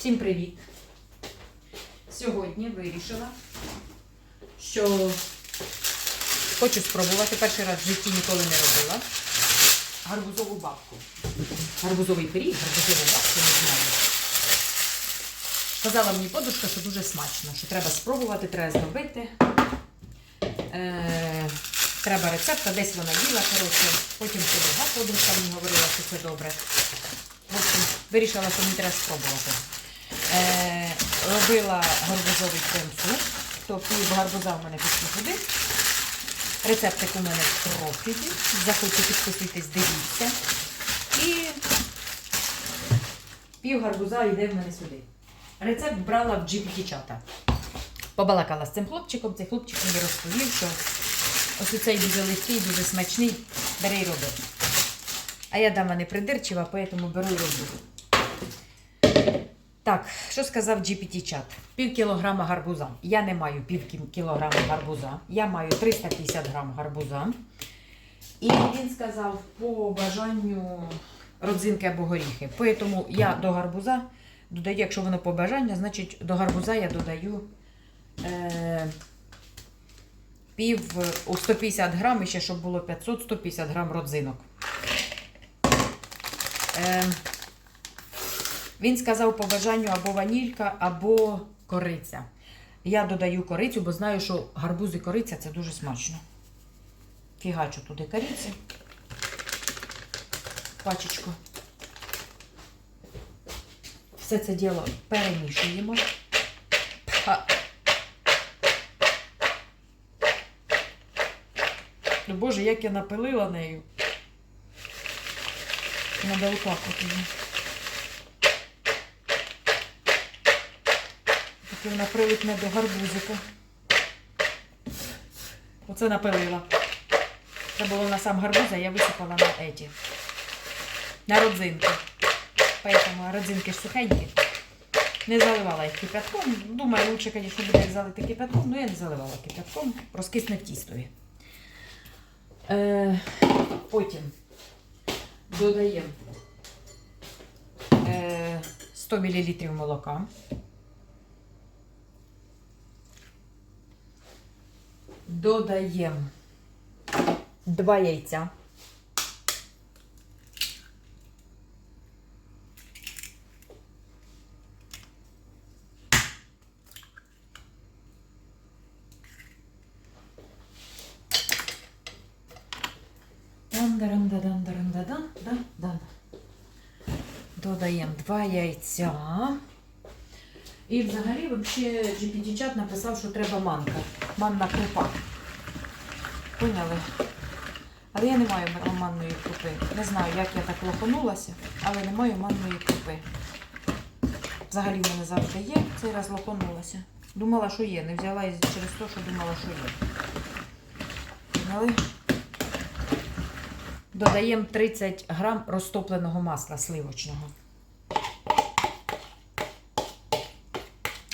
Всім привіт! Сьогодні вирішила, що хочу спробувати перший раз в житті ніколи не робила гарбузову бабку. Гарбузовий пиріг, гарбузову бабку не знаю. Сказала мені подушка, що дуже смачно, що треба спробувати, треба зробити. Е, треба рецепт, а десь вона їла, коротше. Потім ще друга подружка мені говорила, що це добре. В общем, вирішила, що мені треба спробувати. Е, робила гарбузовий крем-суп, то пів гарбуза в мене пішли туди. Рецептик у мене в профілі. Заходьте підписуйтесь, дивіться. І пів гарбуза йде в мене сюди. Рецепт брала в GPT-чата. Побалакала з цим хлопчиком, цей хлопчик мені розповів, що ось цей дуже легкий, дуже смачний, бери і роби. А я дама не придирчива, тому беру і роблю. Так, що сказав GPT-чат? Пів кілограма гарбуза. Я не маю пів кілограма гарбуза. Я маю 350 грам гарбуза. І він сказав по бажанню родзинки або горіхи. Тому я до гарбуза додаю, якщо воно по бажанню, значить до гарбуза я додаю е, пів у 150 грам, і ще щоб було 500-150 грам родзинок. Е, він сказав по бажанню або ванілька, або кориця. Я додаю корицю, бо знаю, що гарбуз і кориця це дуже смачно. Фігачу туди кориці. Пачечку. Все це діло перемішуємо. Боже, як я напилила нею. Надо отак от. Поки вона прилипне до гарбузика. Оце напилила. Це було на сам гарбуз, а я висипала на еті. На родзинки. Поэтому родзинки ж сухенькі. Не заливала їх кипятком. Думаю, лучше, звісно, буде їх залити кипятком, але я не заливала кипятком. Розкисне в тістові. Е, потім додаємо е, 100 мл молока. Додаємо два яйця. Додаємо два яйця. І взагалі, взагалі, GPT-чат написав, що треба манка. Манна крупа. Поняли? Але я не маю манної крупи. Не знаю, як я так лоханулася, але не маю манної крупи. Взагалі в мене завжди є, цей раз лоханулася. Думала, що є. Не взяла із- через те, що думала, що є. Поняли? Додаємо 30 грам розтопленого масла сливочного.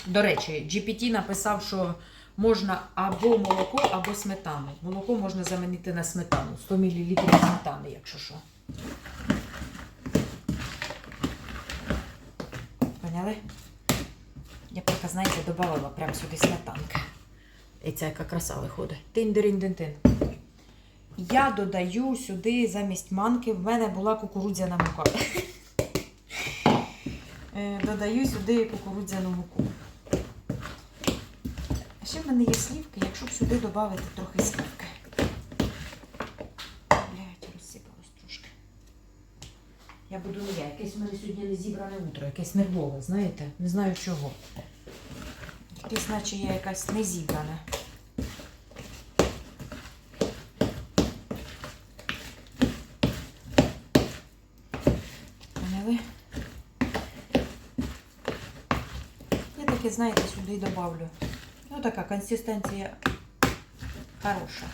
До речі, GPT написав, що можна або молоко, або сметану. Молоко можна замінити на сметану. 100 мл сметани, якщо що. Поняли? Я поки, знаєте, додавала прямо сюди сметанки. І ця яка краса виходить. Тин-дирин-дин-тин. Я додаю сюди замість манки, в мене була кукурудзяна мука. Е, Додаю сюди кукурудзяну муку. В мене є слівки, якщо б сюди додати трохи слівки. Блять, розсипалось трошки. Я буду не я. Якесь в мене сьогодні не зібране утро, якесь нервове, знаєте? Не знаю чого. Якесь наче я якась не зібрана. Знаєте, сюди добавлю. Ну, така консистенція хороша.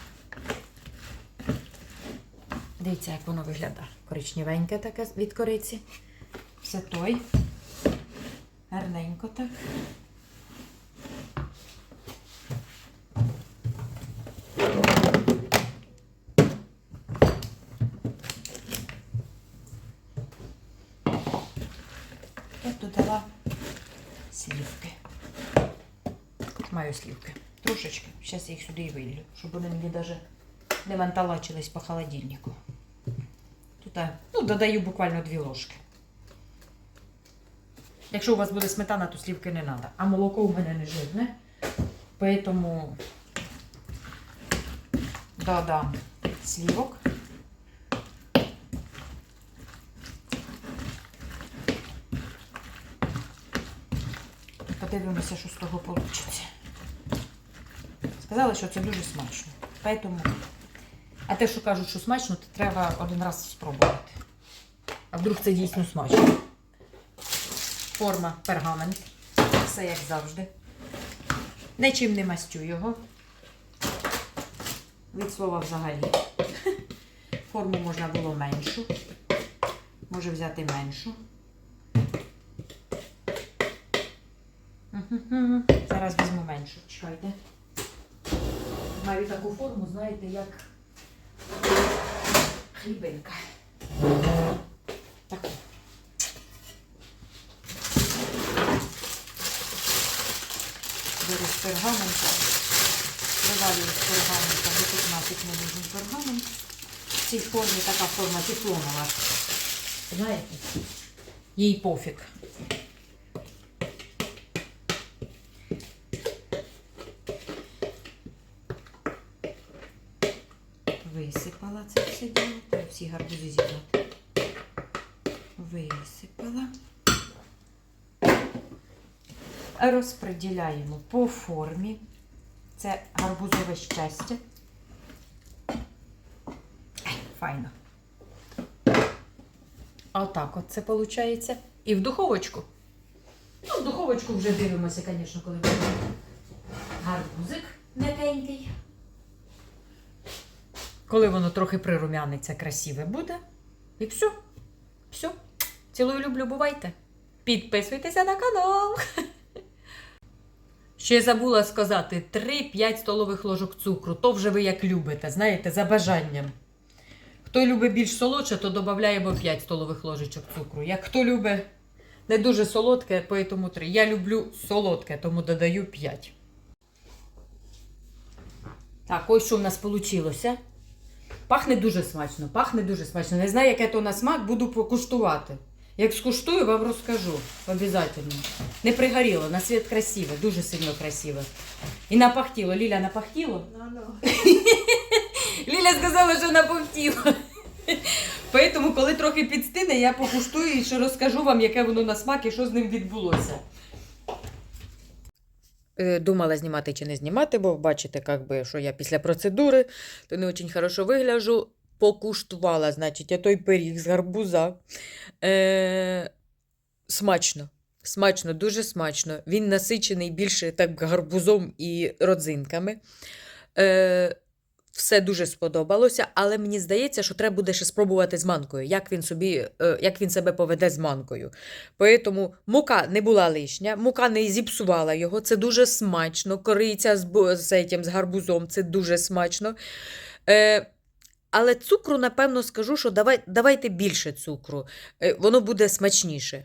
Дивіться, як воно виглядає. Коричневеньке таке від кориці. Все той. Гарненько так. Я додала слівки. Маю слівки. Трошечки. Зараз я їх сюди і вилью, щоб вони мені навіть не ванталачились по холодильнику. Тут, ну, додаю буквально дві ложки. Якщо у вас буде сметана, то слівки не треба. А молоко у мене не жирне. Поэтому додам слівок. Подивимося, що з того вийде. Сказали, що це дуже смачно. Поэтому... А те, що кажуть, що смачно, то треба один раз спробувати. А вдруг це дійсно смачно. Форма пергамент. Все як завжди. Нічим не мастю його. Від слова взагалі. Форму можна було меншу. Може взяти меншу. Зараз візьму меншу. Чекайте. Маю таку форму, знаєте, як хлібинка. Таку. Беру з пергамента. Привалюю з пергамента, тут нафіг не нужен пергамент. В цій формі така форма тефлонова. Знаєте? Їй пофіг. Діло. Треба всі гарбузи зібрати. Висипала. Розподіляємо по формі. Це гарбузове щастя. Файно. Отак от це виходить. І в духовочку. Ну, в духовочку вже дивимося, звісно, коли буде гарбузик м'якенький. Коли воно трохи прирумяниться, красиве буде. І все. Все. Цілую люблю, бувайте. Підписуйтеся на канал. Ще забула сказати 3-5 столових ложок цукру. То вже ви як любите, знаєте, за бажанням. Хто любить більш солодше, то додаємо 5 столових ложечок цукру. Як хто любить не дуже солодке, поэтому 3. Я люблю солодке, тому додаю 5. Так, ось що в нас вийшло. Пахне дуже смачно, пахне дуже смачно. Не знаю, яке то на смак, буду покуштувати. Як скуштую, вам розкажу. Обязательно. Не пригоріло, на світ красиве, дуже сильно красиве. І напахтіло. Ліля напахтіло? Ліля сказала, що напахтіло. Поэтому, коли трохи підстине, я покуштую і ще розкажу вам, яке воно на смак і що з ним відбулося. Е, Думала знімати чи не знімати, бо бачите, як би, що я після процедури, то не дуже хорошо вигляжу. Покуштувала, значить, я той пиріг з гарбуза. Е, смачно. Смачно, дуже смачно. Він насичений більше так гарбузом і родзинками. Е, все дуже сподобалося, але мені здається, що треба буде ще спробувати з манкою, як він собі, е, як він себе поведе з манкою. Тому мука не була лишня, мука не зіпсувала його. Це дуже смачно. Кориця з, з, з гарбузом це дуже смачно. Е, але цукру, напевно, скажу, що давай, давайте більше цукру. Е, воно буде смачніше.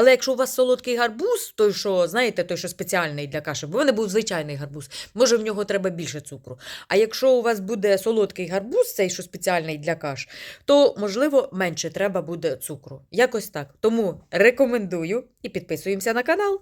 Але якщо у вас солодкий гарбуз, той, що, знаєте, той, що спеціальний для каші, бо в мене був звичайний гарбуз, може в нього треба більше цукру. А якщо у вас буде солодкий гарбуз, цей, що спеціальний для каш, то, можливо, менше треба буде цукру. Якось так. Тому рекомендую і підписуємося на канал.